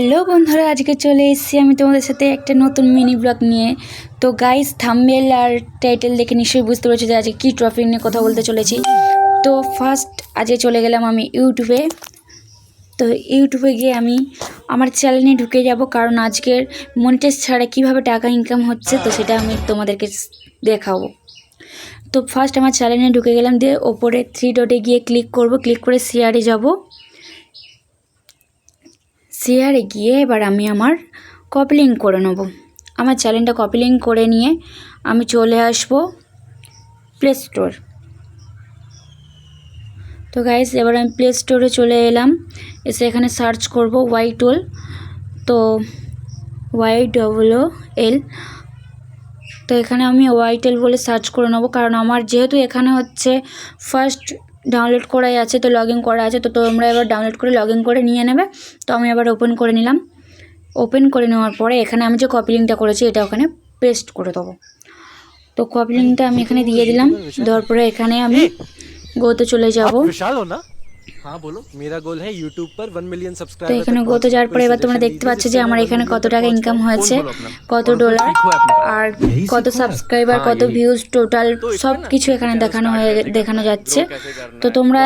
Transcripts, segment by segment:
Hello বন্ধুরা, আজকে চলে এসেছি আমি তোমাদের সাথে একটা নতুন মিনি ব্লগ নিয়ে। তো গাইস থাম্বেল আর টাইটেল দেখে নিশ্চয়ই বুঝতে পারছ যে আজকে কী টপিক নিয়ে কথা বলতে চলেছি। তো ফার্স্ট আজকে চলে গেলাম আমি ইউটিউবে তো ইউটিউবে গিয়ে আমি আমার চ্যানেলে ঢুকে যাব, কারণ আজকের মনিটাইজ ছাড়া কীভাবে টাকা ইনকাম হচ্ছে, তো সেটা আমি তোমাদেরকে দেখাবো। তো ফার্স্ট আমার চ্যানেলে ঢুকে গেলাম, দিয়ে ওপরে থ্রি ডটে গিয়ে ক্লিক করব ক্লিক করে শেয়ারে যাব। শেয়ারে গিয়ে এবার আমি আমার কপি লিঙ্ক করে নেব। আমার চ্যানেলটা কপি লিঙ্ক করে নিয়ে আমি চলে আসব প্লে স্টোর তো গাইস এবার আমি প্লে স্টোরে চলে এলাম। এসে এখানে সার্চ করব ওয়াই টোল তো ওয়াই ডবল এল তো এখানে আমি ওয়াইটেল বলে সার্চ করে নেব। কারণ আমার যেহেতু এখানে হচ্ছে ফার্স্ট ডাউনলোড করাই আছে তো লগ ইন করা আছে তো তোমরা এবার ডাউনলোড করে লগ ইন করে নিয়ে নেবে। তো আমি আবার ওপেন করে নিলাম। ওপেন করে নেওয়ার পরে এখানে আমি যে কপি লিঙ্কটা করেছি এটা ওখানে পেস্ট করে দেবো। তো কপি লিঙ্কটা আমি এখানে দিয়ে দিলাম। দেওয়ার পরে এখানে আমি গোতে চলে যাব। आप তো এখানে গত যাওয়ার পরে এবার তোমরা দেখতে পাচ্ছ যে আমার এখানে কত টাকা ইনকাম হয়েছে কত ডলার আর কত সাবস্ক্রাইবার কত ভিউজ টোটাল সব কিছু এখানে দেখানো হয়ে দেখানো যাচ্ছে তো তোমরা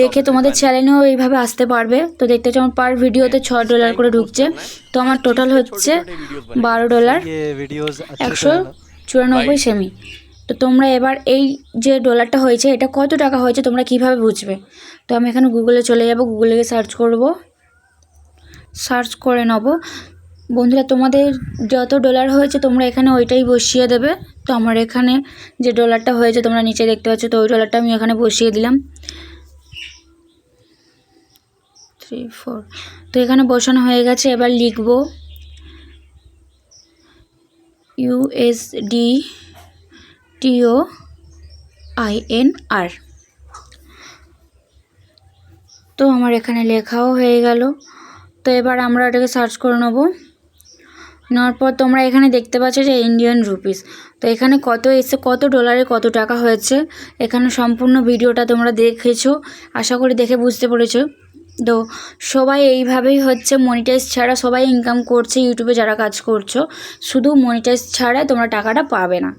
দেখে তোমাদের চ্যানেলেও এইভাবে আসতে পারবে তো দেখতে পাচ্ছ আমার পার ভিডিওতে ছ ডলার করে ঢুকছে তো আমার টোটাল হচ্ছে বারো ডলার একশো চুরানব্বই সেমি তো তোমরা এবার এই যে ডলারটা হয়েছে, এটা কত টাকা হয়েছে তোমরা কীভাবে বুঝবে? তো আমি এখানে গুগলে চলে যাব গুগলে গিয়ে সার্চ করব। সার্চ করে নেব। বন্ধুরা, তোমাদের যত ডলার হয়েছে তোমরা এখানে ওইটাই বসিয়ে দেবে। তো আমার এখানে যে ডলারটা হয়েছে তোমরা নিচে দেখতে পাচ্ছ, তো ওই ডলারটা আমি এখানে বসিয়ে দিলাম। থ্রি ফোর তো এখানে বসানো হয়ে গেছে, এবার লিখব। ইউএসডি টিও আই এন আর তো আমার এখানে লেখাও হয়ে গেল। তো এবার আমরা এটাকে সার্চ করে নেব। নেওয়ার পর তোমরা এখানে দেখতে পাচ্ছ যে ইন্ডিয়ান রুপিস তো এখানে কত এসে কত ডলারে কত টাকা হয়েছে। এখানে সম্পূর্ণ ভিডিওটা তোমরা দেখেছ। আশা করি দেখে বুঝতে পেরেছ। তো সবাই এইভাবেই হচ্ছে মনিটাইজ ছাড়া সবাই ইনকাম করছে ইউটিউবে যারা কাজ করছ। শুধু মনিটাইজ ছাড়া তোমরা টাকাটা পাবে না।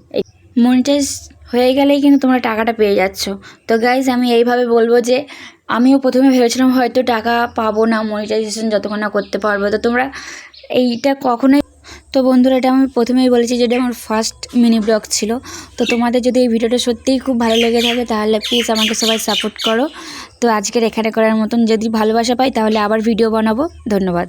মনিটাইজ হয়ে গেলেই কিন্তু তোমরা টাকাটা পেয়ে যাচ্ছ। তো গাইজ আমি এইভাবে বলব যে, আমিও প্রথমে ভেবেছিলাম হয়তো টাকা পাবো না মনিটাইজেশন যতক্ষণ না করতে পারব। তো তোমরা এইটা কখনোই তো বন্ধুরা, এটা আমি প্রথমেই বলেছি যেটা আমার ফার্স্ট মিনি ব্লগ ছিল। তো তোমাদের যদি এই ভিডিওটা সত্যিই খুব ভালো লেগে থাকে, তাহলে প্লিজ আমাকে সবাই সাপোর্ট করো। তো আজকের এখানে করার মতন যদি ভালোবাসা পাই, তাহলে আবার ভিডিও বানাবো। ধন্যবাদ।